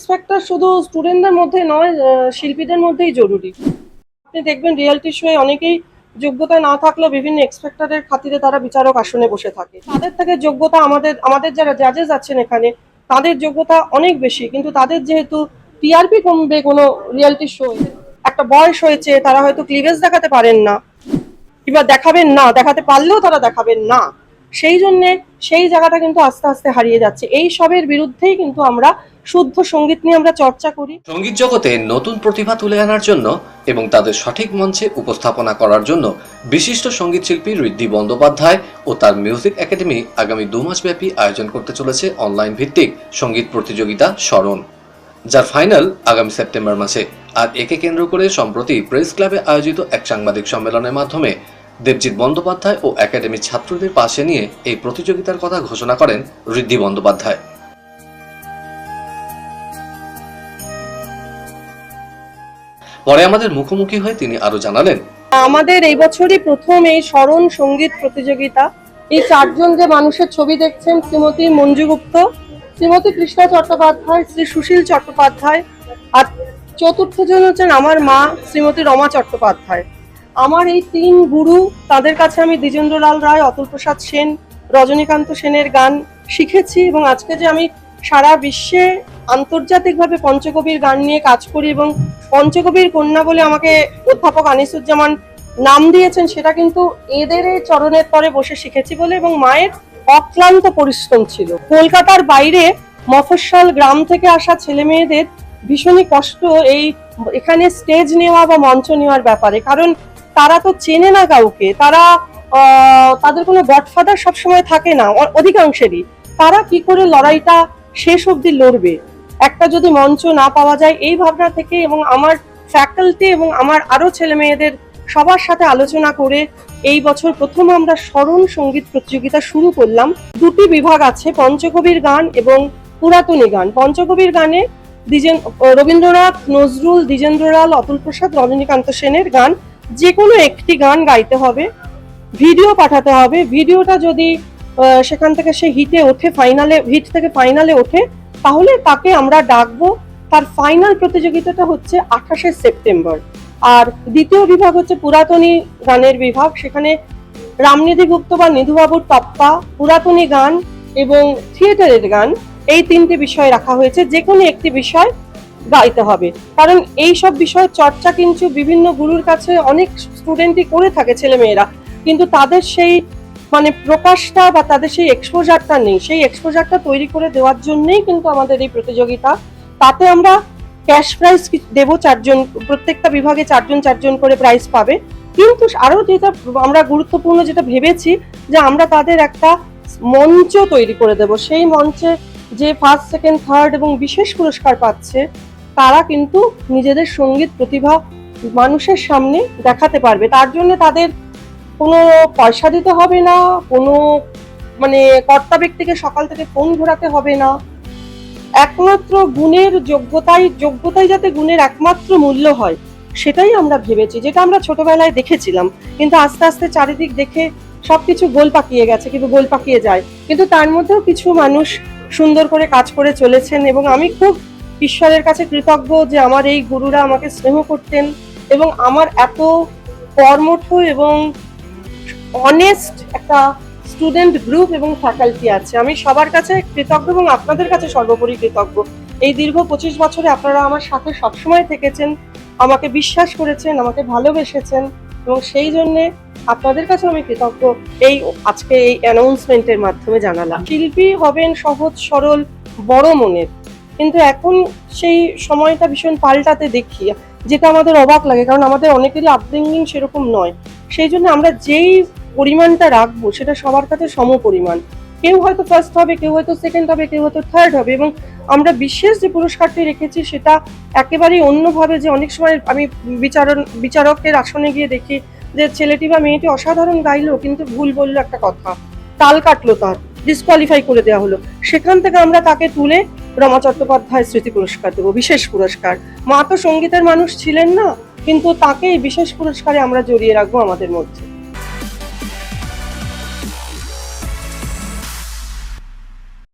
X factor শুধু স্টুডেন্টদের মধ্যে নয় শিল্পীদের মধ্যেই জরুরি। আপনি দেখবেন রিয়েলিটি শোয়ে অনেকেই যোগ্যতা না থাকলেও বিভিন্ন এক্সপেক্টারের খাতিরে তারা বিচারক আসনে বসে থাকে। তাদের থেকে যোগ্যতা আমাদের আমাদের যারা জাজেস আছেন এখানে, তাদের যোগ্যতা অনেক বেশি। কিন্তু তাদের যেহেতু টিআরপি কমবে কোনো রিয়েলিটি শো একটা বয়স হয়েছে, তারা হয়তো ক্লিভেজ দেখাতে পারেন না, কিংবা দেখাবেন না, দেখাতে পারলেও তারা দেখাবেন না, সেই জন্যে সেই জায়গাটা কিন্তু আস্তে আস্তে হারিয়ে যাচ্ছে। এই সবের বিরুদ্ধেই কিন্তু আমরা শুদ্ধ সংগীত নিয়ে আমরা চর্চা করি। সংগীত জগতে নতুন প্রতিভা তুলে আনার জন্য এবং তাদের সঠিক মঞ্চে উপস্থাপনা করার জন্য বিশিষ্ট সংগীত শিল্পী ঋদ্ধি বন্দ্যোপাধ্যায় ও তার মিউজিক একাডেমি আগামী দু মাসব্যাপী আয়োজন করতে চলেছে অনলাইন ভিত্তিক সংগীত প্রতিযোগিতা স্মরণ, যার ফাইনাল আগামী সেপ্টেম্বর মাসে। আর একে কেন্দ্র করে সম্প্রতি প্রেস ক্লাবে আয়োজিত এক সাংবাদিক সম্মেলনের মাধ্যমে দেবজিৎ বন্দ্যোপাধ্যায় ও একাডেমির ছাত্রদের পাশে নিয়ে এই প্রতিযোগিতার কথা ঘোষণা করেন ঋদ্ধি বন্দ্যোপাধ্যায়। পরে আমাদের মুখোমুখি হয়ে তিনি আরও জানালেন, আমাদের এই বছরই প্রথম এই স্মরণ সংগীত প্রতিযোগিতা। এই চারজন যে মানুষের ছবি দেখছেন, শ্রীমতী মঞ্জু গুপ্ত, শ্রীমতী কৃষ্ণা চট্টোপাধ্যায়, শ্রী সুশীল চট্টোপাধ্যায়, আর চতুর্থ জন হচ্ছেন আমার মা, শ্রীমতী রমা চট্টোপাধ্যায়। আমার এই তিন গুরু, তাদের কাছে আমি দ্বিজেন্দ্রলাল রায়, অতুল প্রসাদ সেন, রজনীকান্ত সেনের গান শিখেছি এবং আজকে যে আমি সারা বিশ্বে আন্তর্জাতিকভাবে পঞ্চকবির গান নিয়ে কাজ করি এবং পঞ্চকবির কন্যা বলে আমাকে অধ্যাপক আনিসুজ্জামান নাম দিয়েছেন, সেটা কিন্তু এদের এই চরণের পরে বসে শিখেছি বলে এবং মায়ের অক্লান্ত পরিশ্রম ছিল। কলকাতার বাইরে মফস্বল গ্রাম থেকে আসা ছেলে মেয়েদের ভীষণই কষ্ট এই এখানে স্টেজ নেওয়া বা মঞ্চ নেওয়ার ব্যাপারে। কারণ তারা তো চেনে না কাউকে, তারা তাদের কোনো গডফাদার সবসময় থাকে না অধিকাংশেরই। তারা কি করে লড়াইটা শেষ অবধি লড়বে। একটা যদি মঞ্চ না পাওয়া যায়, এই ভাবনা থেকে এবং আমার ফ্যাকাল্টি এবং আমার আরও ছেলে মেয়েদের সবার সাথে আলোচনা করে এই বছর প্রথম আমরা স্মরণ সংগীত প্রতিযোগিতা শুরু করলাম। দুটি বিভাগ আছে, পঞ্চকবির গান এবং পুরাতনী গান। পঞ্চকবির গানে দ্বিজেন, রবীন্দ্রনাথ, নজরুল দ্বিজেন্দ্রলাল অতুল প্রসাদ, রজনীকান্ত সেনের গান। যে কোনো একটি গান গাইতে হবে, ভিডিও পাঠাতে হবে। ভিডিওটা যদি সেখান থেকে সে হিটে ওঠে ফাইনালে হিট থেকে ফাইনালে ওঠে। তাহলে তাকে আমরা ডাকবো, তার ফাইনাল প্রতিযোগিতাটা হচ্ছে আঠাশে সেপ্টেম্বর। আর দ্বিতীয় বিভাগ হচ্ছে পুরাতনী গানের বিভাগ, সেখানে রামনিধি গুপ্ত বা নিধুবাবুর টপ্পা পুরাতনী গান এবং থিয়েটারের গান, এই তিনটি বিষয় রাখা হয়েছে। যে কোনো একটি বিষয় গাইতে হবে। কারণ এই সব বিষয় চর্চা কিন্তু বিভিন্ন গুরুর কাছে অনেক স্টুডেন্টই করে থাকে ছেলেমেয়েরা। কিন্তু তাদের সেই মানে প্রকাশটা বা তাদের সেই এক্সপোজারটা নেই। সেই এক্সপোজারটা তৈরি করে দেওয়ার জন্যই কিন্তু আমাদের এই প্রতিযোগিতা। তাতে আমরা ক্যাশ প্রাইজ দেবো চারজন, প্রত্যেকটা বিভাগে চারজন চারজন করে প্রাইজ পাবে। কিন্তু আরও যেটা আমরা গুরুত্বপূর্ণ যেটা ভেবেছি, যে আমরা তাদের একটা মঞ্চ তৈরি করে দেব। সেই মঞ্চে যে ফার্স্ট সেকেন্ড থার্ড এবং বিশেষ পুরস্কার পাচ্ছে, তারা কিন্তু নিজেদের সংগীত প্রতিভা মানুষের সামনে দেখাতে পারবে। তার জন্য তাদের কোনো পয়সা দিতে হবে না, কোনো মানে কর্তা ব্যক্তিকে সকাল থেকে ফোন ঘোরাতে হবে না। একমাত্র গুণের যোগ্যতাই যোগ্যতাই যাতে গুণের একমাত্র মূল্য হয়, সেটাই আমরা ভেবেছি, যেটা আমরা ছোটবেলায় দেখেছিলাম। কিন্তু আস্তে আস্তে চারিদিক দেখে সবকিছু গোল পাকিয়ে গেছে, কিন্তু গোল পাকিয়ে যায়। কিন্তু তার মধ্যেও কিছু মানুষ সুন্দর করে কাজ করে চলেছেন এবং আমি খুব ঈশ্বরের কাছে কৃতজ্ঞ যে আমার এই গুরুরা আমাকে স্নেহ করতেন এবং আমার এত কর্মঠ এবং অনেস্ট একটা স্টুডেন্ট গ্রুপ এবং ফ্যাকাল্টি আছে। আমি সবার কাছে কৃতজ্ঞ এবং আপনাদের কাছে সর্বোপরি কৃতজ্ঞ। এই দীর্ঘ পঁচিশ বছরে আপনারা আমার সাথে সবসময় থেকেছেন, আমাকে বিশ্বাস করেছেন, আমাকে ভালোবেসেছেন এবং সেই জন্যে আপনাদের কাছে আমি কৃতজ্ঞ। এই আজকে এই অ্যানাউন্সমেন্টের মাধ্যমে জানালাম। শিল্পী হবেন সহজ, সরল, বড় মনের। কিন্তু এখন সেই সময়টা ভীষণ পাল্টাতে দেখি, যেটা আমাদের অবাক লাগে। কারণ আমাদের অনেকেরই আপব্রিঙ্গিং সেরকম নয়। সেই জন্য আমরা যেই পরিমাণটা রাখব, সেটা সবার কাছে সম পরিমাণ কেউ হয়তো ফার্স্ট হবে, কেউ হয়তো সেকেন্ড হবে, কেউ হয়তো থার্ড হবে এবং আমরা বিশেষ যে পুরস্কারটি রেখেছি সেটা একেবারেই অন্যভাবে যে অনেক সময় আমি বিচারণ, বিচারকের আসনে গিয়ে দেখি যে ছেলেটি বা মেয়েটি অসাধারণ গাইলো কিন্তু ভুল বলল একটা কথা। তাল কাটলো তার ডিসকোয়ালিফাই করে দেওয়া হলো। সেখান থেকে আমরা তাকে তুলে রমা চট্টোপাধ্যায় স্মৃতি পুরস্কার দেবো, বিশেষ পুরস্কার। মা তো সঙ্গীতের মানুষ ছিলেন না, কিন্তু তাকে এই বিশেষ পুরস্কারে আমরা জড়িয়ে রাখব আমাদের মধ্যে।